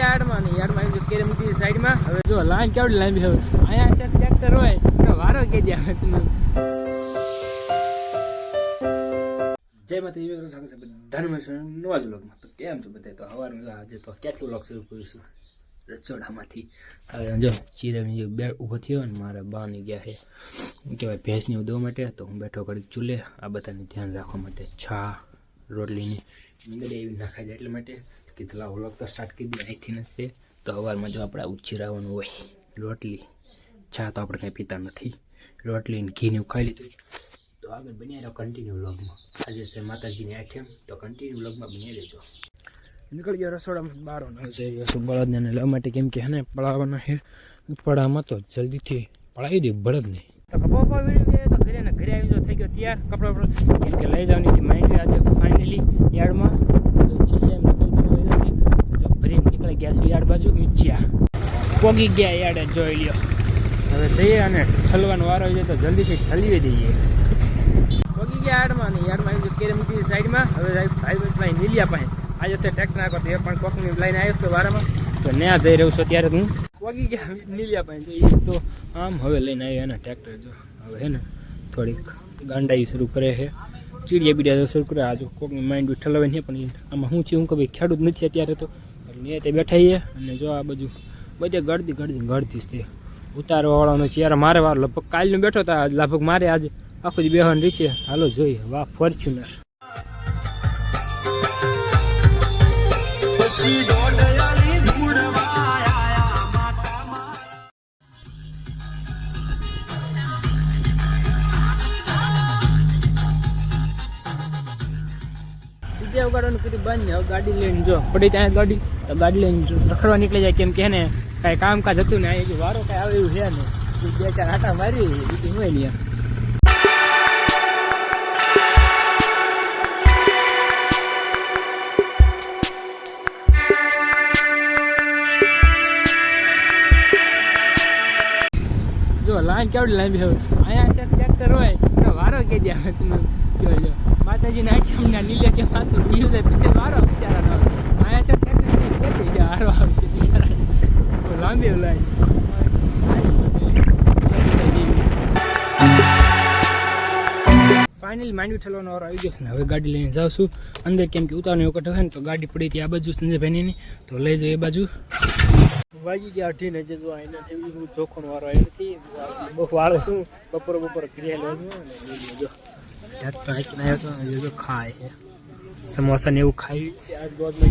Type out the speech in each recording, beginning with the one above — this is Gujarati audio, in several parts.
યાર્ડમાં ને યાર્ડમાં આવી કેરે મૂકી સાઈડમાં. હવે જો લાઈન કેવડી લાંબી હવે. અહીંયા છે ટ્રેક્ટર હોય, તો વારો કે દે તમે જય માતાજી વેરો સ્વાગત છે બધાનું નવા જ બ્લોગમાં તો કેમ છો બધા? તો હવારમાં આજે તો કેટલું બ્લોગ શરૂ કરીશું રસોડામાંથી. હવે જો ચીરાની બે ઊભો થયો ને મારા બાની ગયા છે. કહેવાય ભેંસની ઉદવા માટે, તો હું બેઠો કરી ચૂલે. આ બધાને ધ્યાન રાખવા માટે છા, રોટલીની. નીંદડી એવી નાખાય જાય એટલે માટે કીધું લાવ વ્લોગ તો સ્ટાર્ટ કરી દે અહીંથી નથી તે. અવારમાં જો આપણે ઉછેરાવાનું હોય, રોટલી. છા તો આપણે કંઈ પીતા નથી. રોટલી ને ઘીને ખાઈ લીધું. તો આગળ બની રહ્યો કન્ટિન્યુ વ્લોગમાં આજે છે માતાજીની આઠેમ, તો કન્ટિન્યુ વ્લોગમાં બની રહેજો. નીકળી ગયો રસોડામાં, બારો જઈ રહ્યો છું બળદને લેવા માટે. કેમ કે હે પડાવવાના છે. પડામાં તો જલ્દીથી પડાવી દે બળદને. તો કપા કપા વીણી તો ઘરે ને ઘરે આવી જો થઈ ગયો તૈયાર. કપડા કેમ કે લઈ જવાની માઇન્ડ આજે ફાઇનલી યાર્ડમાં. તો છે એમ ગયા છું. યાર્ડ બાજુ નીચ્યા પોગી ગયા યાર્ડે જોઈ લ્યો. હવે જઈએ અને ઠલવાનો વારો છે તો જલ્દીથી ઠલવી દઈએ. પોગી ગયા યાર્ડમાં ને યાર્ડમાં આવી કેરે મૂકી સાઈડમાં. હવે ભાઈ ભાઈ નીલિયા પાસે. આજે છે ટ્રેક્ટર નાખો તો એ પણ કોકની લાઈન આવ્યો છે વારામાં. તો ન્યા જઈ રહ્યો છું ત્યારે હું. પોગી ગયા નીલિયા પાસે. તો તો આમ હવે લઈને આવ્યો એના ટ્રેક્ટર જો. હવે હે ને થોડીક ગાંડાઈ શરૂ કરે છે ચીડિયા બીડિયા શરૂ કરે. આજુ કોકની માઇન્ડ ઠલાવે નહીં પણ આમાં શું છે હું કે ભાઈ ખેડૂત નથી અત્યારે તો. ને તે બેઠા છીએ અને જો આ બાજુ બધે ગળતી ગળતી ગળતી જ તે ઉતારવા વાળાનો છે મારે વાર લગભગ કાલનો બેઠો હતા લગભગ મારે આજે આખો દી રહી છે હાલો જોઈએ. વાહ ફોર્ચ્યુનર પછી દોડયાલી ઉગાડવાનું કર્યું બંધ હવે ગાડી લઈને જો. પડી ત્યાં ગાડી, તો ગાડી લઈને જો. રખડવા નીકળી જાય કેમ કે ને, કાંઈ કામકાજ હતું ને અહીં વારો કાંઈ આવે એવું છે ને. બે ચાર આટા મારી બીજી હોય ને જો, લાઈન કેવડી લાંબી હવે. અહીંયા ટ્રેક્ટર હોય, તો વારો કે દે તમે લો માતાજીના આઠમના નીલે કે પાછું નીલે પછી વારો બિચારા અહીંયા છે દે છે, વારો આવે છે બિચારા લાંબી લાઈ ફાઇનલી માંડવી ઠલવાનો વારો આવી ગયો છે ને, હવે ગાડી લઈને જાઉં છું. અંદર કેમ કે ઉતારનો કટો હોય ને, તો ગાડી પડી હતી આ બાજુ સંજયભાઈની, તો લઈ જાઉં એ બાજુ. વાગી ગયા અઢી ને જો આઈને એવું ચોખ્ખો વારો આવ્યો નથી. વાળો છું બપોર બપોર ક્રિયા લે છું જો. ટ્રેક્ટર હાંકીને આવ્યો હતો હજુ તો ખાય છે. સમોસા ને એવું ખાઈ ને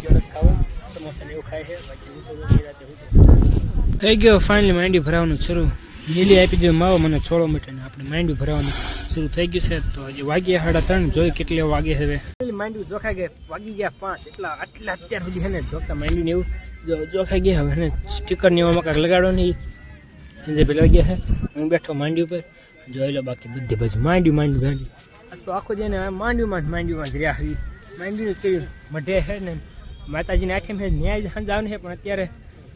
થઈ ગયો ફાઇનલી માંડી ભરાવાનું શરૂ. લીલી આપી દીધું માવો, મને છોડો મીઠે ને આપણે માંડ્યું ભરાવાનું શરૂ થઈ ગયું છે. તો હજી વાગ્યા સાડા ત્રણ, જોઈ કેટલી વાગે હવે. માંડવી જોખાઈ ગયા વાગી ગયા પાંચ, એટલા આટલા અત્યાર સુધી છે ને જોતા માંડવીને એવું. જો ગયા, હવે ને સ્ટીકર ને એવામાં કાંઈક લગાડો નહીં સંજય પેલા ગયા છે હું બેઠો માંડવી ઉપર. જોઈ લો બાકી બધી બાજુ. માંડ્યું માંડ્યું માંડવી આજ તો આખો હવે માંડવીમાં જ માંડવીમાં જ રહ્યા માંડવીનું જ કર્યું મઢે છે ને માતાજીને આઠમ છે ન્યાય જ સાંજ છે પણ અત્યારે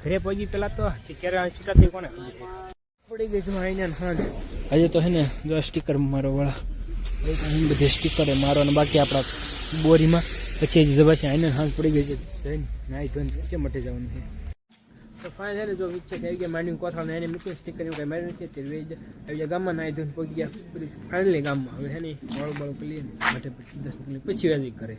ઘરે પહોંચી પેલા તો ક્યારે છૂટા થઈ કોને પડી ગઈ છે મારી હાજ. આજે તો હે ને જો સ્ટીકર મારો વાળા. અહીં બધે સ્ટીકર મારવાના બાકી આપણા બોરીમાં. પછી જવા છે આઈને હાંસ પડી ગઈ છે. જઈને નાઈ ધોઈને પછી મટે જવાનું છે તો ફાઇન છે ને, જો ઈચ્છા થઈ ગયા માંડી કોથળા એને મૂક્યું સ્ટીકર એવું કઈ મારી નથી. તે વેજ હવે ગામમાં નાઈ ધોઈને પહોંચી ગયા. ફાઇનલી ગામમાં. હવે હે ને વાળું બાળું કરી માટે દસ મોકલી પછી વેજી કરે.